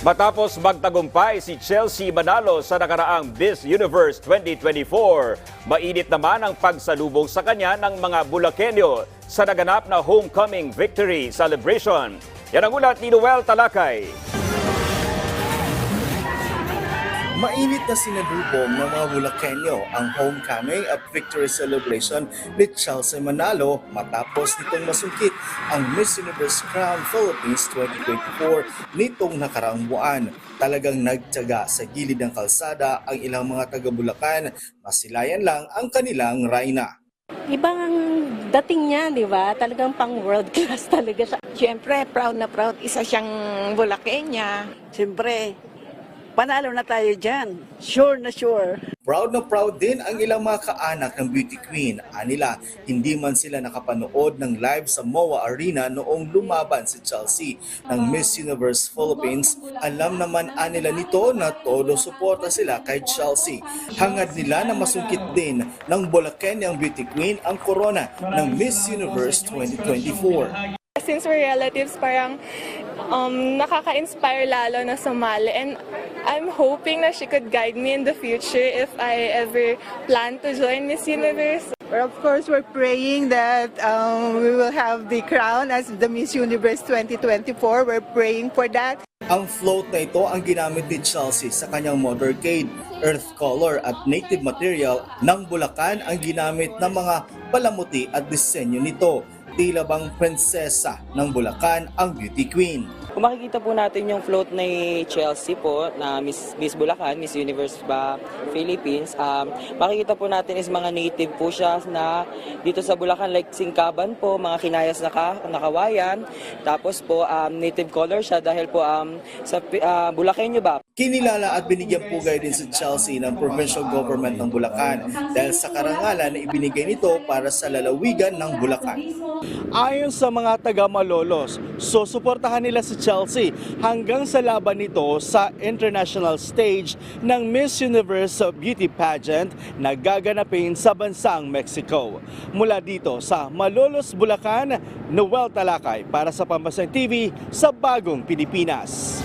Matapos magtagumpay si Chelsea Manalo sa nakaraang Miss Universe 2024, mainit naman ang pagsalubong sa kanya ng mga Bulakenyo sa naganap na homecoming victory celebration. Yan ang ulat ni Noel Talakay. Mainit na sinalubong ng mga Bulakenyo ang homecoming at victory celebration ni Chelsea Manalo matapos nitong masungkit ang Miss Universe Crown Philippines 2024 nitong nakaraang buwan. Talagang nagtyaga sa gilid ng kalsada ang ilang mga taga-Bulacan, masilayan lang ang kanilang Rayna. Ibang ang dating niya, di ba? Talagang pang world class talaga siya. Siyempre, proud na proud. Isa siyang Bulakenya. Siyempre, panalo na tayo dyan. Sure na sure. Proud na proud din ang ilang mga kaanak ng beauty queen. Anila, hindi man sila nakapanood ng live sa MOA Arena noong lumaban si Chelsea ng Miss Universe Philippines. Alam naman anila nito na todo suporta sila kay Chelsea. Hangad nila na masungkit din ng Bulakenyang beauty queen ang corona ng Miss Universe 2024. Since we're relatives, parang um, nakaka-inspire lalo na sumali. And I'm hoping na she could guide me in the future if I ever plan to join Miss Universe. Well, of course, we're praying that um, we will have the crown as the Miss Universe 2024. We're praying for that. Ang float na ito ang ginamit ni Chelsea sa kanyang motorcade. Earth color at native material ng Bulacan ang ginamit ng mga palamuti at disenyo nito. Tila bang prinsesa ng Bulacan ang beauty queen. Kung makikita po natin yung float ni Chelsea po na Miss, Miss Bulacan, Miss Universe ba Philippines, um, makikita po natin is mga native po siya na dito sa Bulacan like singkaban po, mga kinayas na, ka, na kawayan. Tapos po um, native color siya dahil po um, sa uh, Bulacanyo ba, Kinilala at binigyan pugay din si Chelsea ng provincial government ng Bulacan dahil sa karangalan na ibinigay nito para sa lalawigan ng Bulacan. Ayon sa mga taga-Malolos, susuportahan nila si Chelsea hanggang sa laban nito sa international stage ng Miss Universe Beauty Pageant na gaganapin sa bansang Mexico. Mula dito sa Malolos, Bulacan, Noel Talakay para sa Pambansang TV sa Bagong Pilipinas.